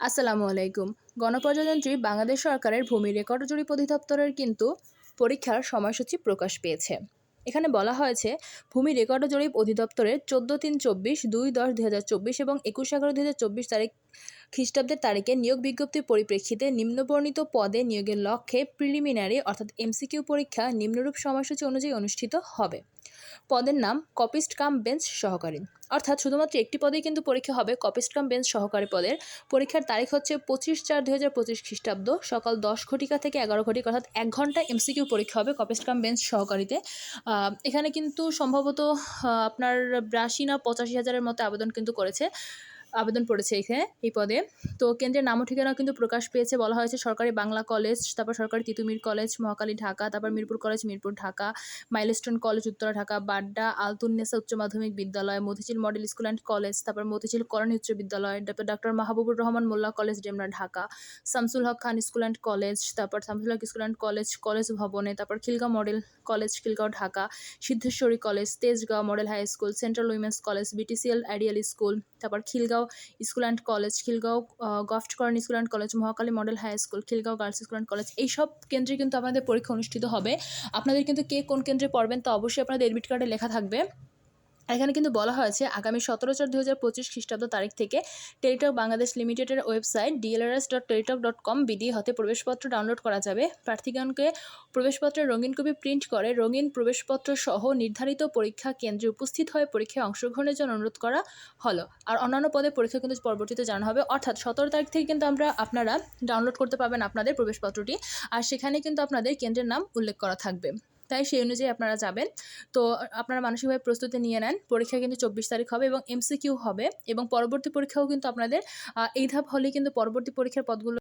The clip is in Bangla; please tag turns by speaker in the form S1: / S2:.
S1: আসসালামু আলাইকুম। গণপ্রজাতন্ত্রী বাংলাদেশ সরকারের ভূমি রেকর্ড জরিপ অধিদপ্তরের কিন্তু পরীক্ষার সময়সূচি প্রকাশ পেয়েছে। এখানে বলা হয়েছে, ভূমি রেকর্ড জরিপ অধিদপ্তরের চোদ্দ তিন চব্বিশ দুই দশ দু হাজার চব্বিশ এবং একুশ এগারো দু চব্বিশ তারিখ খ্রিস্টাব্দের তারিখে নিয়োগ বিজ্ঞপ্তির পরিপ্রেক্ষিতে নিম্নবর্ণিত পদে নিয়োগের লক্ষ্যে প্রিলিমিনারি অর্থাৎ এমসিকিউ পরীক্ষা নিম্নরূপ সময়সূচি অনুযায়ী অনুষ্ঠিত হবে। পদের নাম কপিস্ট কাম বেঞ্চ সহকারী। অর্থাৎ শুধুমাত্র একটি পদেই কিন্তু পরীক্ষা হবে কপিস্ট কাম বেঞ্চ সহকারী পদের। পরীক্ষার তারিখ হচ্ছে পঁচিশ চার দু হাজার পঁচিশ খ্রিস্টাব্দ, সকাল দশ ঘটিকা থেকে এগারো ঘটিকা, অর্থাৎ এক ঘণ্টা এমসিকিউ পরীক্ষা হবে কপিস্ট কাম বেঞ্চ সহকারীতে। এখানে কিন্তু সম্ভবত আপনার বিরাশি না পঁচাশি হাজারের মতো আবেদন কিন্তু করেছে। আবেদন পড়েছে এখানে, এই পদে। তো কেন্দ্রের নাম ঠিকানা কিন্তু প্রকাশ পেয়েছে। বলা হয়েছে সরকারি বাংলা কলেজ, তারপর সরকারি তিতুমির কলেজ, মহাকালী ঢাকা, তারপর Mirpur college, Mirpur Dhaka, milestone college, Uttara Dhaka, Badda Altunnesa উচ্চ মাধ্যমিক বিদ্যালয়, Motijheel model school and college, তারপর মতিঝিল করণী উচ্চ বিদ্যালয়, তারপর doctor Mahbubur Rahman Molla college, Demra Dhaka, Shamsul Haque Khan school and college, তারপর Shamsul Haque school and college college ভবনে, তারপর Khilgaon model college, Khilgaon Dhaka, Siddheswari college, Tejgaon model high school, central women's college, BTCL ideal school তারপর Khilgaon school and college, Khilgaon গফটকরণ school and college, Mohakali model high school, Khilgaon girls school and college, এইসব কেন্দ্রে কিন্তু আপনাদের পরীক্ষা অনুষ্ঠিত হবে। আপনাদের কিন্তু কে কোন কেন্দ্রে পড়বেন তা অবশ্যই আপনাদের এডমিট কার্ডে লেখা থাকবে। এখানে কিন্তু বলা হয়েছে, আগামী সতেরো চার দু হাজার পঁচিশ খ্রিস্টাব্দ তারিখ থেকে টেলিটক বাংলাদেশ লিমিটেডের website DLRS dot Teletalk dot com BD হতে প্রবেশপত্র ডাউনলোড করা যাবে। প্রার্থীগণকে প্রবেশপত্রের রঙিন কপি প্রিন্ট করে রঙিন প্রবেশপত্র সহ নির্ধারিত পরীক্ষা কেন্দ্রে উপস্থিত হয়ে পরীক্ষায় অংশগ্রহণের জন্য অনুরোধ করা হলো। আর অন্যান্য পদে পরীক্ষা কিন্তু পরবর্তীতে জানা হবে। অর্থাৎ সতেরো তারিখ থেকে কিন্তু আমরা আপনারা ডাউনলোড করতে পারবেন আপনাদের প্রবেশপত্রটি। আর সেখানে কিন্তু আপনাদের কেন্দ্রের নাম উল্লেখ করা থাকবে। তাই সেই অনুযায়ী আপনারা যাবেন। তো আপনারা মানসিকভাবে প্রস্তুতি নিয়ে নেন। পরীক্ষা কিন্তু চব্বিশ তারিখ হবে এবং এমসিকিউ হবে এবং পরবর্তী পরীক্ষাও কিন্তু আপনাদের এই ধাপ হলেই কিন্তু পরবর্তী পরীক্ষার পদগুলো